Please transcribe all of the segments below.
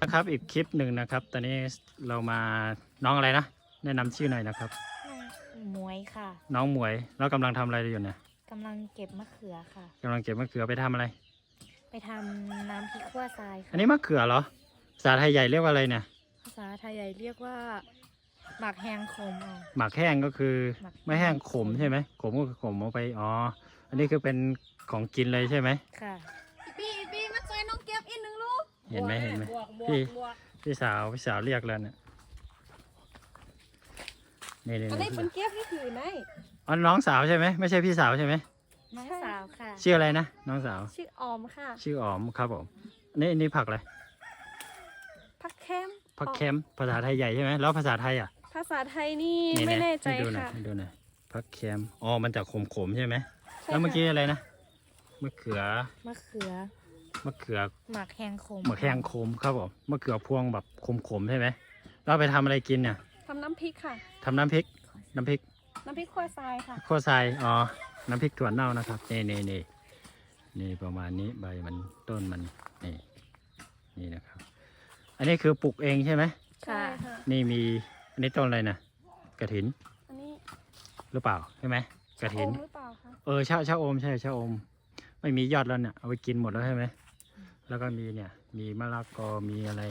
นะครับอีกคลิปหนึ่งนะครับ ตอนนี้เรามาน้องอะไรนะแนะนำชื่อหน่อยนะครับ หมวยค่ะน้องหมวยแล้วกำลังทำอะไรอยู่เนี่ยกำลังเก็บมะเขือค่ะ กำลังเก็บมะเขือไปทำอะไร ไปทำน้ำพริกขั่วทรายอัค่ะนนี้มะเขือเหรอภาษาไทยใหญ่เรียกว่าอะไรเนี่ยภาษาไทยใหญ่เรียกว่า หมักแฮงคมเอาหมักแห้งก็คือหมักไม่แห้งขมใช่ไหมขมก็คือขมเอาไปอ๋ออันนี้คือเป็นของกินเลยใช่ไหมค่ะ เห็นไหมเห็นไหมบวกบวพี่กบวกพี่สาวพี่สาวเรียกแล้วเนี่ยนี่นี่อันนี้นี่เป็นเก็บนี่ถือไหนอ๋อน้องสาวใช่ไหมไม่ใช่พี่สาวใช่ไหมน้องสาวค่ะชื่ออะไรนะน้องสาว ชื่อออมค่ะ ชื่ออ๋อมครับผมอันนี่นี่ผักอะไรพักแคมผักเค็มภาษาไทยใหญ่ใช่ไหมแล้วภาษาไทยอะ ภาษาไทยนี่นี่ไม่นะแน่ใจให้ดูหน่อยค่ะให้ดูหน่อยผักเค็มอ๋อมันจะขมขมๆใช่ไหมใช่แล้วเมื่อค่ะกี้อะไรนะมะเขือมะเขือ มะเขือหมักแฮงคมมะแขงขมครับผมมะเขือพวงแบบขมขมๆใช่ไหมแล้วเอาไปทำอะไรกินเนี่ยทำน้ำพริกค่ะ ทำน้ำพริก น้ำพริกน้ำพริกขั่วทรายค่ะโคไซอ๋อ น้ำพริกถั่วเน่านะครับนี่นี่นี่นี่ประมาณนี้ใบมันต้นมันนี่นี่นะครับ อันนี้คือปลูกเองใช่ไหมใช่ค่ะ นี่มีอันนี้ต้นอะไรนะกระถินอันนี้หรือเปล่าใช่ไหมกระถินโอมหรือเปล่าคะเออชาชาโอมใช่ชาโอม ไม่มียอดแล้วเนี่ยเอาไปกินหมดแล้วใช่ไหมแล้วก็มีเนี่ย มีมะละกอมีอะไร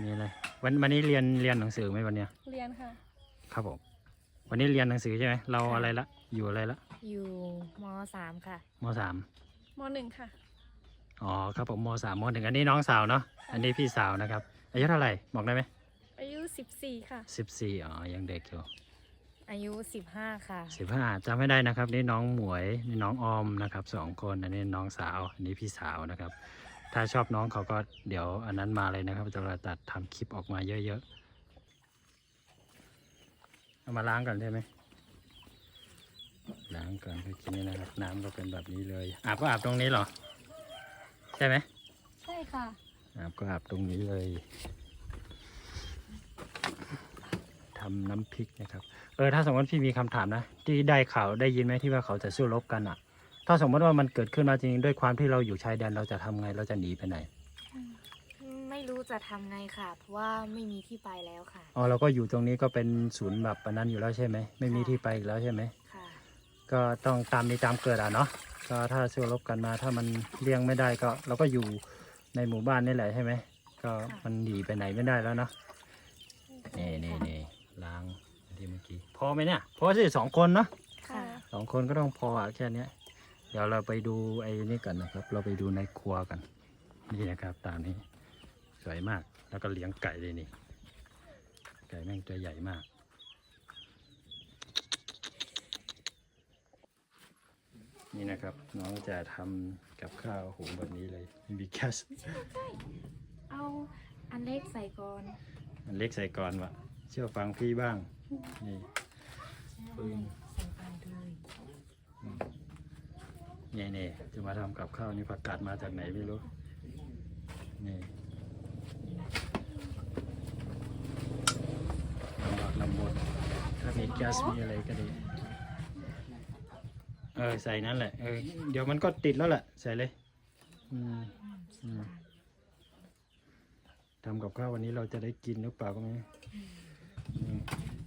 มีอะไร วันวันนี้เรียนเรียนหนังสือไหมวันเนี้ยเรียนค่ะ ครับผมวันนี้เรียนหนังสือใช่ไหมเราอะไรละอยู่อะไรละอยู่มสามค่ะมสามมหนึ่งค่ะอ๋อครับผมมสามมหนึ่งอันนี้น้องสาวเนาะอันนี้พี่สาวนะครับอายุเท่าไหร่บอกได้ไหมอายุสิบสี่ค่ะสิบสี่อ๋อยังเด็กอยู่ อายุสิบห้าค่ะ สิบห้าจำไม่ได้นะครับ นี่น้องหมวยนี่น้องออมนะครับสองคนอันนี้น้องสาวอันนี้พี่สาวนะครับ ถ้าชอบน้องเขาก็เดี๋ยวอันนั้นมาเลยนะครับจะตัดทำคลิปออกมาเยอะๆเอามาล้างก่อนใช่ไหมล้างก่อนคือกินนี่นะครับ น้ำก็เป็นแบบนี้เลยอาบก็อาบตรงนี้เหรอ ใช่ไหมใช่ค่ะอาบก็อาบตรงนี้เลยทำ น้ำพริกนะครับ เออถ้าสมมติพี่มีคำถามนะ ที่ได้ข่าวได้ยินไหมที่ว่าเขาจะสู้รบกันอะ ถ้าสมมติว่ามันเกิดขึ้นมาจริงด้วยความที่เราอยู่ชายแดนเราจะทำไงเราจะหนีไปไหน ไม่รู้จะทำไงค่ะ เพราะว่าไม่มีที่ไปแล้วค่ะอ๋อเราก็อยู่ตรงนี้ก็เป็นศูนย์แบบอันนั้นอยู่แล้วใช่ไหมไม่มีที่ไปอีกแล้วใช่ไหมค่ะ ก็ต้องตามมีตามเกิดอะเนาะก็ถ้าสู้รบกันมาถ้ามันเลี่ยงไม่ได้ก็ เราก็อยู่ในหมู่บ้านนี่แหละใช่ไหมก็มันหนีไปไหนไม่ได้แล้วเนาะนี่นี่นี่ ล้างที่เมื่อกี้พอไหมเนี่ยพอสิสองคนเนาะค่ะ สองคนก็ต้องพออะแค่เนี้ยเดี๋ยวเราไปดูไอ้นี่กันนะครับ เราไปดูในครัวกัน นี่นะครับ ตามนี้สวยมากแล้วก็เลี้ยงไก่เลยนี่ไก่แม่งตัวใหญ่มาก นี่นะครับ น้องจะทำกับข้าวหุงแบบนี้เลยมีแก๊สเอาอันเล็กใส่ก่อนอันเล็กใส่ก่อนวะ เชื่อฟังพี่บ้าง นี่ปึ้งใส่ไปเลยนี่นี่จะมาทำกับข้าวนี่ผักกาดมาจากไหนไม่รู้ นี่ลำบากลำบนถ้ามีแก๊สมีอะไรก็ดี เออ ใส่นั่นแหละ เออ เดี๋ยวมันก็ติดแล้วแหละ ใส่เลย อืมอืมทำกับข้าววันนี้เราจะได้กินหรือเปล่าก็ไม่รู้อืม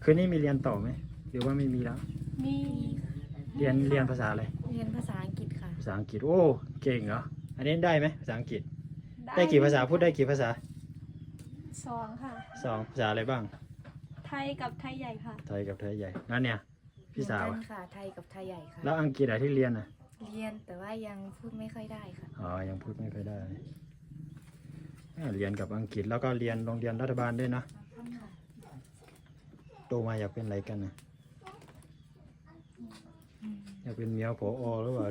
คืนนี้มีเรียนต่อไหมหรือว่าไม่มีแล้ว มีเรียนเรียนภาษาอะไรเรียนภาษาอังกฤษค่ะ ภาษาอังกฤษโอ้เก่งเหรออันนี้ได้ไหมภาษาอังกฤษ ได้กี่ภาษาพูดได้กี่ภาษาสองค่ะสองภาษาอะไรบ้าง ไทยกับไทยใหญ่ค่ะ ไทยกับไทยใหญ่นั่นเนี่ยพี่สาวเหมือนอะกันค่ะ ไทยกับไทยใหญ่ค่ะ แล้วอังกฤษอะที่เรียนอะเรียนแต่ว่ายังพูดไม่ค่อยได้ค่ะ อ๋อยังพูดไม่ค่อยได้อ่าเรียนกับอังกฤษแล้วก็เรียนโรงเรียนรัฐบาลด้วยนะ โตมาอยากเป็นอะไรกันนะอยากเป็นเมียผอหรือเปล่า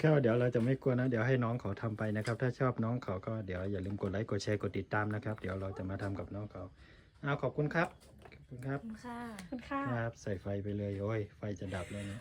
ก็เดี๋ยวเราจะไม่กลัวนะ เดี๋ยวให้น้องเขาทำไปนะครับ ถ้าชอบน้องเขาก็เดี๋ยวอย่าลืมกดไลค์กดแชร์กดติดตามนะครับ เดี๋ยวเราจะมาทำกับน้องเขาเอาขอบคุณครับ ขอบคุณครับ ขอบคุณค่ะคุณค่ะครับ ใส่ไฟไปเลยโอ้ย ไฟจะดับแล้วเนี่ย